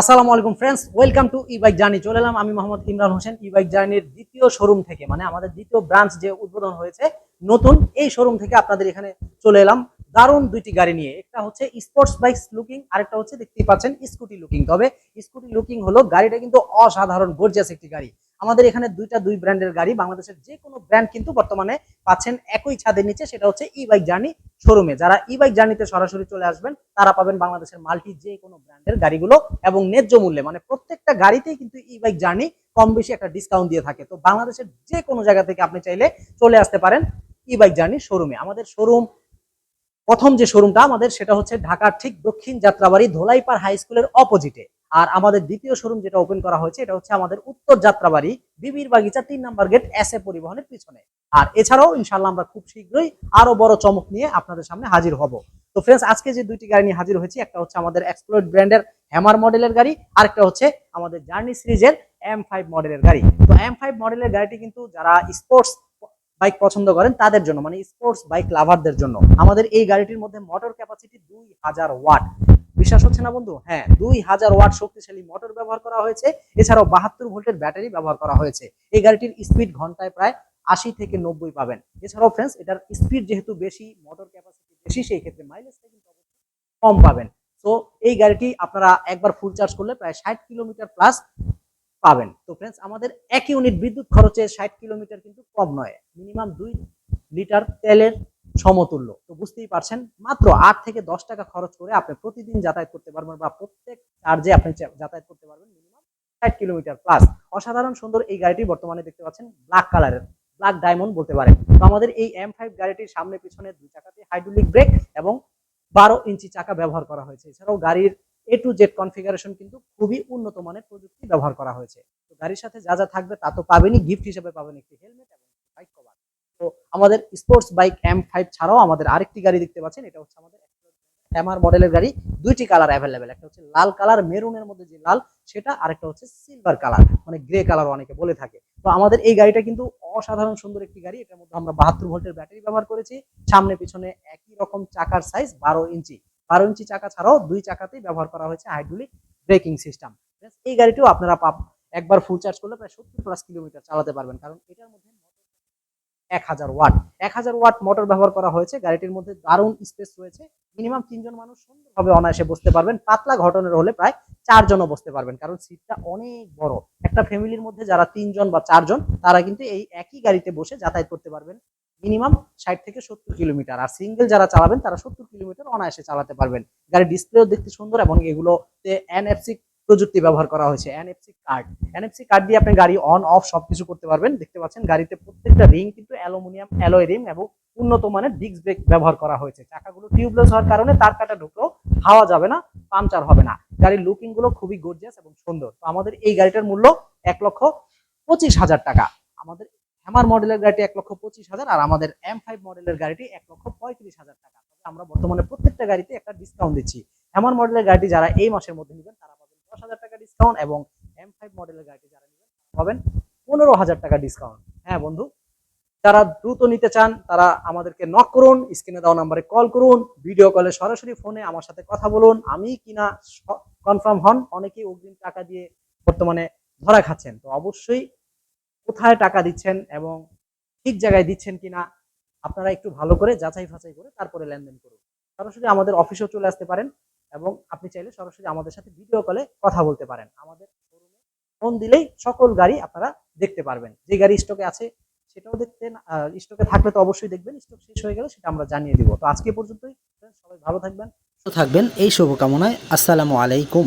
আসসালামু আলাইকুম friends welcome to E bike journey চলে এলাম আমি মোহাম্মদ ইমরান হোসেন। ই বাইক জার্নির দ্বিতীয় শোরুম থেকে মানে আমাদের দ্বিতীয় ব্রাঞ্চ যে উদ্বোধন হয়েছে, নতুন এই শোরুম থেকে আপনাদের এখানে চলে এলাম। দারুণ দুইটি গাড়ি নিয়ে, একটা হচ্ছে স্পোর্টস বাইক লুকিং আরেকটা হচ্ছে দেখতেই পাচ্ছেন স্কুটি লুকিং তবে স্কুটি লুকিং হলো গাড়িটা কিন্তু অসাধারণ গর্জিয়াস একটি গাড়ি। আমাদের এখানে দুইটা দুই ব্র্যান্ডের গাড়ি, বাংলাদেশের যে কোনো ব্র্যান্ড কিন্তু বর্তমানে পাচ্ছেন একই ছাদের নিচে, সেটা হচ্ছে ই বাইক জার্নি শোরুমে। যারা ই বাইক জার্নিতে সরাসরি চলে আসবেন, তারা পাবেন বাংলাদেশের মাল্টি যে কোনো ব্র্যান্ডের গাড়িগুলো এবং ন্যায্য মূল্যে। মানে প্রত্যেকটা গাড়িতেই কিন্তু ই বাইক জার্নি কম বেশি একটা ডিসকাউন্ট দিয়ে থাকে। তো বাংলাদেশের যে কোনো জায়গা থেকে আপনি চাইলে চলে আসতে পারেন ই বাইক জার্নি শোরুমে। আমাদের শোরুম, প্রথম যে শোরুমটা আমাদের, সেটা হচ্ছে ঢাকার ঠিক দক্ষিণ যাত্রাবাড়ি ধোলাইপাড় হাই স্কুলের অপোজিটে আর আমাদের দ্বিতীয় শোরুম যেটা ওপেন করা হয়েছে, এটা হচ্ছে আমাদের উত্তর যাত্রাবাড়ি, বিবির বাগিচা তিন নাম্বার গেট এস এ পরিবহনের পিছনে। আর এছাড়াও ইনশাল্লাহ আমরা খুব শীঘ্রই আরও বড় চমক নিয়ে আপনাদের সামনে হাজির হব। তো ফ্রেন্ডস আজকে যে দুইটি গাড়ি নিয়ে হাজির হয়েছি, একটা হচ্ছে আমাদের এক্সপ্লোর ব্র্যান্ডের হ্যামার মডেলের গাড়ি আরেকটা হচ্ছে আমাদের জার্নি সিরিজের এম ফাইভ মডেলের গাড়ি। তো এম ফাইভ মডেলের গাড়িটি কিন্তু যারা স্পোর্টস বাইক পছন্দ করেন, তাদের জন্য মানে স্পোর্টস বাইক লাভারদের জন্য, আমাদের এই গাড়িটির মধ্যে মোটর ক্যাপাসিটি দুই হাজার ওয়াট বিশ্বাস হচ্ছে না বন্ধু? হ্যাঁ দুই হাজার ওয়াট শক্তিশালী মোটর ব্যবহার করা হয়েছে। এছাড়াও বাহাত্তর ভোল্টের ব্যাটারি ব্যবহার করা হয়েছে। এই গাড়িটির স্পিড ঘন্টায় প্রায় আশি থেকে নব্বই পাবেন। এছাড়াও ফ্রেন্ডস এটার স্পিড যেহেতু বেশি মোটর ক্যাপাসিটি বেশি, সেই ক্ষেত্রে মাইলেজটা কিন্তু কম পাবেন। তো এই গাড়িটি আপনারা একবার ফুল চার্জ করলে প্রায় ষাট কিলোমিটার প্লাস পাবেন। তো ফ্রেন্ডস আমাদের এক ইউনিট বিদ্যুৎ খরচে ষাট কিলোমিটার কিন্তু কম নয়। মিনিমাম দুই লিটার তেলের সমতুল্য। তো বুঝতেই পারছেন, মাত্র আট থেকে দশ টাকা খরচ করে আপনি প্রতিদিন যাতায়াত করতে পারবেন বা প্রত্যেক চার্জে আপনি যাতায়াত করতে পারবেন মিনিমাম ষাট কিলোমিটার প্লাস অসাধারণ সুন্দর এই গাড়িটি বর্তমানে দেখতে পাচ্ছেন ব্ল্যাক কালারের ব্ল্যাক ডায়মন্ড বলতে পারেন। তো আমাদের এই এম ফাইভ গাড়িটির সামনে পিছনে দুই চাকাতে হাইড্রোলিক ব্রেক এবং বারো ইঞ্চি চাকা ব্যবহার করা হয়েছে। এছাড়াও গাড়ির এ টু জেড কনফিগারেশন কিন্তু খুবই উন্নত মানের প্রযুক্তি ব্যবহার করা হয়েছে। তো গাড়ির সাথে যা যা থাকবে তা তো পাবেনই গিফট হিসেবে পাবেন একটি হেলমেট এবং বাইক কভার তো আমাদের স্পোর্টস বাইক এম ফাইভ ছাড়াও আমাদের আরেকটি গাড়ি দেখতে পাচ্ছেন, এটা হচ্ছে আমাদের এমআর মডেলের গাড়ি। দুইটি কালার অ্যাভেলেবেল একটা হচ্ছে লাল কালার মেরুনের মধ্যে যে লাল, সেটা আরেকটা হচ্ছে সিলভার কালার মানে গ্রে কালার অনেকে বলে থাকে। তো আমাদের এই গাড়িটা কিন্তু অসাধারণ সুন্দর একটি গাড়ি, এটার মধ্যে আমরা বাহাত্তর ভোল্টের ব্যাটারি ব্যবহার করেছি। সামনে পিছনে একই রকম চাকার সাইজ বারো ইঞ্চি। বারো ইঞ্চি চাকা ছাড়াও দুই চাকাতেই ব্যবহার করা হয়েছে হাইড্রোলিক ব্রেকিং সিস্টেম এই গাড়িটিও আপনারা একবার ফুল চার্জ করলে প্রায় সত্তর প্লাস কিলোমিটার চালাতে পারবেন, কারণ এটার মধ্যে এক হাজার ওয়াট। এক হাজার ওয়াট মোটর ব্যবহার করা হয়েছে। গাড়িটির মধ্যে দারুণ স্পেস রয়েছে। মিনিমাম তিনজন মানুষ সুন্দরভাবে অনায়াসে বসতে পারবেন। পাতলা ঘটনের হলে প্রায় চারজনও বসতে পারবেন, কারণ সিটটা অনেক বড়। একটা ফ্যামিলির মধ্যে যারা তিনজন বা চারজন, তারা কিন্তু এই একই গাড়িতে বসে যাতায়াত করতে পারবেন। মিনিমাম ষাট থেকে সত্তর কিলোমিটার। আর সিঙ্গেল যারা চালাবেন, তারা সত্তর কিলোমিটার অনায়াসে চালাতে পারবেন। গাড়ির ডিসপ্লেও দেখতে সুন্দর এবং এগুলোতে এনএফসি প্রযুক্তি ব্যবহার করা হয়েছে এনএফসি কার্ড এনএফসি কার্ড দিয়ে আপনি গাড়ি অন অফ সবকিছু করতে পারবেন। দেখতে পাচ্ছেন, গাড়িতে প্রত্যেকটা রিং কিন্তু অ্যালুমিনিয়াম অ্যালয় রিং এবং উন্নত মানের ডিস্ক ব্রেক ব্যবহার করা হয়েছে। চাকাগুলো টিউবলেস হওয়ার কারণে তার কাটা ঢুকলেও হাওয়া যাবে না, পাংচার হবে না। গাড়ির লুকিংগুলো খুবই গর্জিয়াস এবং সুন্দর। তো আমাদের এই গাড়িটার মূল্য এক লক্ষ পঁচিশ হাজার টাকা। আমাদের হ্যামার মডেলের গাড়িটি এক লক্ষ পঁচিশ হাজার আর আমাদের এম ফাইভ মডেলের গাড়িটি এক লক্ষ পঁয়ত্রিশ হাজার টাকা। আমরা বর্তমানে প্রত্যেকটা গাড়িতে একটা ডিসকাউন্ট দিচ্ছি। হ্যামার মডেলের গাড়িটি যারা এই মাসের মধ্যে নেবেন, তারা দশ হাজার টাকা ডিসকাউন্ট এবং এম ফাইভ মডেলের যারা নেবেন পাবেন পনেরো হাজার টাকা ডিসকাউন্ট হ্যাঁ বন্ধু, যারা দ্রুত নিতে চান, তারা আমাদেরকে নক করুন স্ক্রিনে দেওয়া নাম্বারে কল করুন ভিডিও কলে সরাসরি ফোনে আমার সাথে কথা বলুন। আমি কিনা কনফার্ম হন, অনেকেই অগ্রিম টাকা দিয়ে বর্তমানে ধরা খাচ্ছেন। তো অবশ্যই কোথায় টাকা দিচ্ছেন এবং ঠিক জায়গায় দিচ্ছেন কিনা, আপনারা একটু ভালো করে যাচাই ফাচাই করে তারপরে লেনদেন করুন। সরাসরি আমাদের অফিসেও চলে আসতে পারেন। এবং আপনি চাইলে সরাসরি আমাদের সাথে ভিডিও কলে কথা বলতে পারেন। আমাদের শোরুমে ফোন দিলেই সকল গাড়ি আপনারা দেখতে পারবেন। যে গাড়ি স্টকে আছে সেটাও দেখতেন স্টকে থাকলে তো অবশ্যই দেখবেন স্টক শেষ হয়ে গেলে সেটা আমরা জানিয়ে দিব। তো আজকে পর্যন্তই, সবাই ভালো থাকবেন থাকবেন, এই শুভকামনায় আসসালামু আলাইকুম।